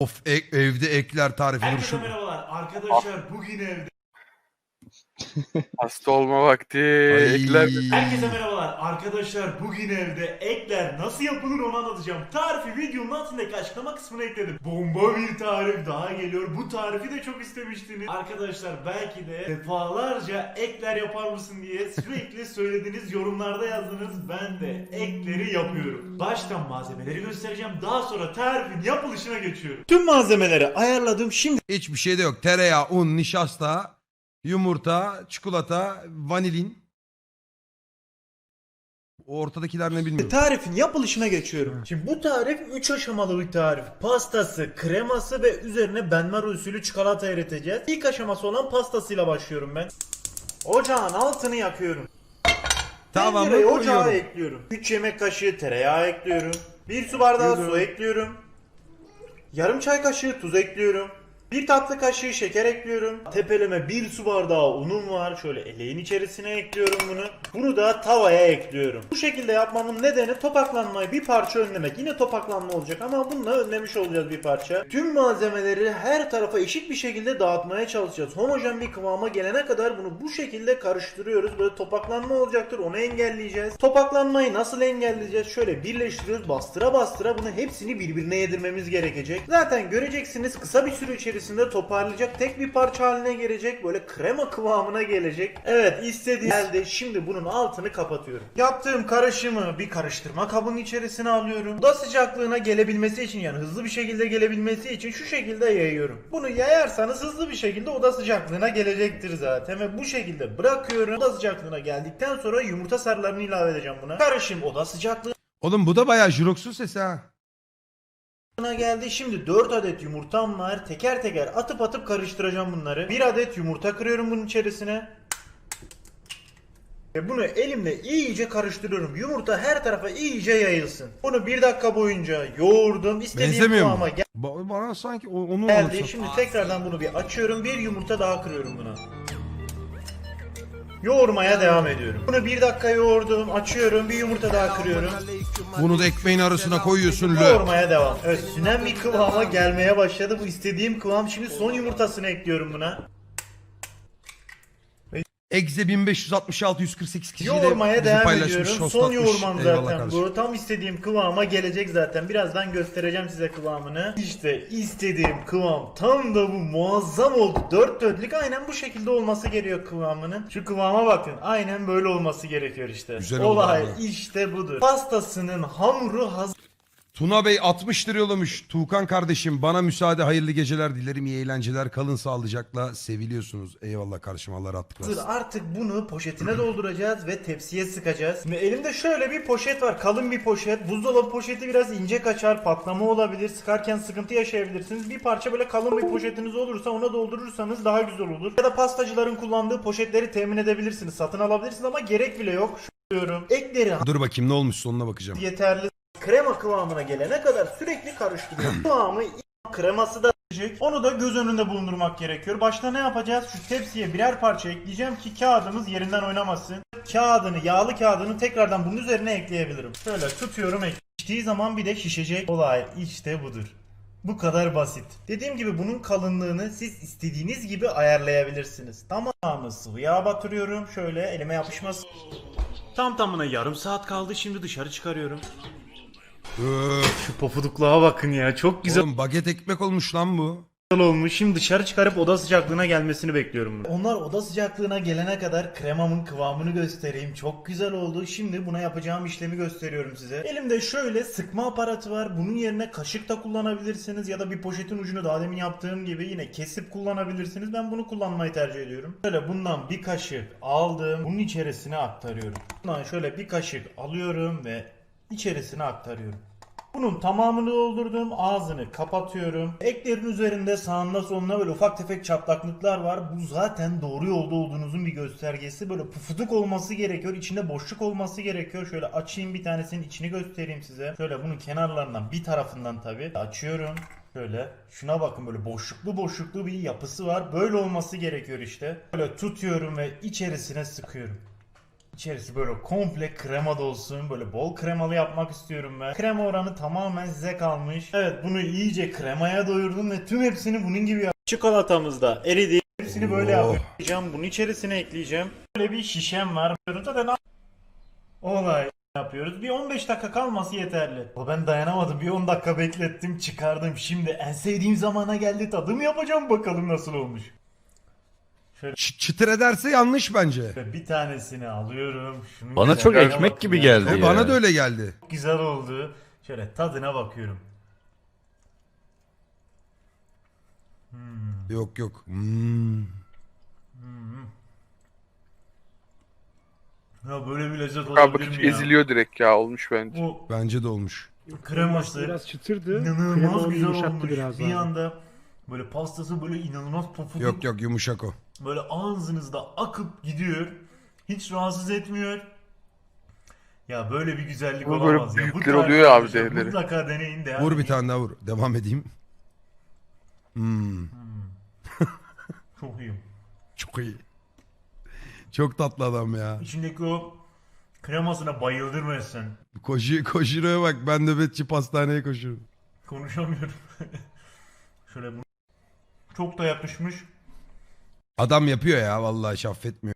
Of e- evde ekler tarifi Herkese şu. merhabalar arkadaşlar bugün evde. Hasta olma vakti. Ay. Ekler. Herkese merhabalar arkadaşlar bugün evde ekler nasıl yapılır onu anlatacağım. Tarifi videonun altındaki açıklama kısmına ekledim. Bomba bir tarif daha geliyor. Bu tarifi de çok istemiştiniz. Arkadaşlar belki de defalarca ekler yapar mısın diye sürekli söylediğiniz yorumlarda yazdınız. Ben de ekleri yapıyorum. Baştan malzemeleri göstereceğim. Daha sonra tarifin yapılışına geçiyorum. Tüm malzemeleri ayarladım. Şimdi Hiçbir şey de yok. Tereyağı, un, nişasta, yumurta, çikolata, vanilin. O ortadakiler ne bilmiyorum. Tarifin yapılışına geçiyorum. Şimdi bu tarif 3 aşamalı bir tarif. Pastası, kreması ve üzerine benmar usulü çikolata eriteceğiz. İlk aşaması olan pastasıyla başlıyorum ben. Ocağın altını yakıyorum. Tamam Tencereye ocağa koyuyorum. ekliyorum. 3 yemek kaşığı tereyağı ekliyorum. 1 su bardağı su ekliyorum. Yarım çay kaşığı tuz ekliyorum. Bir tatlı kaşığı şeker ekliyorum. Tepeleme bir su bardağı unum var. Şöyle eleğin içerisine ekliyorum bunu. Bunu da tavaya ekliyorum. Bu şekilde yapmamın nedeni topaklanmayı bir parça önlemek. Yine topaklanma olacak ama bununla önlemiş olacağız bir parça. Tüm malzemeleri her tarafa eşit bir şekilde dağıtmaya çalışacağız. Homojen bir kıvama gelene kadar bunu bu şekilde karıştırıyoruz. Böyle topaklanma olacaktır. Onu engelleyeceğiz. Topaklanmayı nasıl engelleyeceğiz? Şöyle birleştiriyoruz. Bastıra bastıra bunu hepsini birbirine yedirmemiz gerekecek. Zaten göreceksiniz kısa bir süre içerisinde toparlayacak. Tek bir parça haline gelecek. Böyle krema kıvamına gelecek. Evet istediğim geldi. Şimdi bunun altını kapatıyorum. Yaptığım karışımı bir karıştırma kabının içerisine alıyorum. Oda sıcaklığına gelebilmesi için yani hızlı bir şekilde gelebilmesi için şu şekilde yayıyorum. Bunu yayarsanız hızlı bir şekilde oda sıcaklığına gelecektir zaten ve bu şekilde bırakıyorum. Oda sıcaklığına geldikten sonra yumurta sarılarını ilave edeceğim buna. Karışım oda sıcaklığına Oğlum bu da bayağı jiroxun sesi ha. Geldi. Şimdi 4 adet yumurtam var. Teker teker atıp atıp karıştıracağım bunları. 1 adet yumurta kırıyorum bunun içerisine. Ve bunu elimle iyice karıştırıyorum. Yumurta her tarafa iyice yayılsın. Bunu 1 dakika boyunca yoğurdum. İstediğim Benzemiyor mu? kıvama gel- Ba- bana sanki o- onu geldi. anlatıyor. Şimdi tekrardan bunu bir açıyorum. Bir yumurta daha kırıyorum buna. Yoğurmaya devam ediyorum. Bunu 1 dakika yoğurdum. Açıyorum. Bir yumurta daha kırıyorum. Bunu da ekmeğin arasına koyuyorsun lö. Yoğurmaya devam. Evet sünen bir kıvama gelmeye başladı. Bu istediğim kıvam. Şimdi son yumurtasını ekliyorum buna. Egze 1566 148 kişiyle Yoğurmaya bizi devam paylaşmış. ediyorum. Son atmış. yoğurmam Eyvallah zaten kardeşim. bu. Tam istediğim kıvama gelecek zaten. Birazdan göstereceğim size kıvamını. İşte istediğim kıvam. Tam da bu muazzam oldu. Dört dörtlük aynen bu şekilde olması gerekiyor kıvamının. Şu kıvama bakın. Aynen böyle olması gerekiyor işte. Güzel oldu Olay abi. işte budur. Pastasının hamuru hazır. Tuna Bey 60 lira yollamış. Tuğkan kardeşim bana müsaade hayırlı geceler dilerim. iyi eğlenceler. Kalın sağlıcakla seviliyorsunuz. Eyvallah kardeşim Allah rahatlık versin. Artık bunu poşetine dolduracağız ve tepsiye sıkacağız. Şimdi elimde şöyle bir poşet var. Kalın bir poşet. Buzdolabı poşeti biraz ince kaçar. Patlama olabilir. Sıkarken sıkıntı yaşayabilirsiniz. Bir parça böyle kalın bir poşetiniz olursa ona doldurursanız daha güzel olur. Ya da pastacıların kullandığı poşetleri temin edebilirsiniz. Satın alabilirsiniz ama gerek bile yok. Şu diyorum. Ekleri Dur bakayım ne olmuş sonuna bakacağım. yeterli. Krema kıvamına gelene kadar sürekli karıştırıyorum. Kıvamı kreması da gelecek. Onu da göz önünde bulundurmak gerekiyor. Başta ne yapacağız? Şu tepsiye birer parça ekleyeceğim ki kağıdımız yerinden oynamasın. Kağıdını, yağlı kağıdını tekrardan bunun üzerine ekleyebilirim. Şöyle tutuyorum ek. Şiştiği zaman bir de şişecek. Olay işte budur. Bu kadar basit. Dediğim gibi bunun kalınlığını siz istediğiniz gibi ayarlayabilirsiniz. Tamamı sıvı yağ batırıyorum. Şöyle elime yapışmasın. Tam tamına yarım saat kaldı. Şimdi dışarı çıkarıyorum. Öf. Şu pofudukluğa bakın ya. Çok güzel Oğlum baget ekmek olmuş lan bu. olmuş. Şimdi dışarı çıkarıp oda sıcaklığına gelmesini bekliyorum. bunu. Onlar oda sıcaklığına gelene kadar kremamın kıvamını göstereyim. Çok güzel oldu. Şimdi buna yapacağım işlemi gösteriyorum size. Elimde şöyle sıkma aparatı var. Bunun yerine kaşık da kullanabilirsiniz ya da bir poşetin ucunu daha demin yaptığım gibi yine kesip kullanabilirsiniz. Ben bunu kullanmayı tercih ediyorum. Şöyle bundan bir kaşık aldım. Bunun içerisine aktarıyorum. Bundan şöyle bir kaşık alıyorum ve içerisine aktarıyorum. Bunun tamamını doldurdum. Ağzını kapatıyorum. Eklerin üzerinde sağında solunda böyle ufak tefek çatlaklıklar var. Bu zaten doğru yolda olduğunuzun bir göstergesi. Böyle pufuduk olması gerekiyor. İçinde boşluk olması gerekiyor. Şöyle açayım bir tanesinin içini göstereyim size. Şöyle bunun kenarlarından bir tarafından tabi açıyorum. Şöyle şuna bakın böyle boşluklu boşluklu bir yapısı var. Böyle olması gerekiyor işte. Böyle tutuyorum ve içerisine sıkıyorum. İçerisi böyle komple krema dolsun. Böyle bol kremalı yapmak istiyorum ben. Krema oranı tamamen size kalmış. Evet bunu iyice kremaya doyurdum ve tüm hepsini bunun gibi yaptım. Çikolatamız da eridi. Hepsini böyle Oh. yapacağım. Bunu içerisine ekleyeceğim. Böyle bir şişem var. Zaten olay yapıyoruz. Bir 15 dakika kalması yeterli. O ben dayanamadım. Bir 10 dakika beklettim, çıkardım. Şimdi en sevdiğim zamana geldi. Tadım yapacağım bakalım nasıl olmuş. Ç- çıtır ederse yanlış bence. Bir tanesini alıyorum. Şunun Bana çok güzelliğine ekmek gibi geldi. E, ya. bana da öyle geldi. Çok güzel oldu. Şöyle tadına bakıyorum. Yok yok. Hmm. Ya böyle bir lezzet Abi olabilir mi ya? eziliyor direkt ya olmuş bence. Bu Bence de olmuş. kreması Biraz çıtırdı. inanılmaz Krema onu güzel yumuşattı olmuş. biraz bir daha. anda böyle pastası böyle inanılmaz pofuduk. Yok yok yumuşak o. Böyle ağzınızda akıp gidiyor. Hiç rahatsız etmiyor. Ya böyle bir güzellik Ama böyle olamaz ya. Bu büyükleri tarz oluyor ya abi değerleri. Mutlaka deneyin de. Vur bir tane daha vur. Devam edeyim. Hmm. Çok iyi. Çok iyi. Çok tatlı adam ya. İçindeki o kremasına bayıldırmıyorsun. Koşu, koşuya bak ben nöbetçi pastaneye koşuyorum. Konuşamıyorum. Şöyle bu- çok da yapışmış. Adam yapıyor ya vallahi hiç affetmiyor.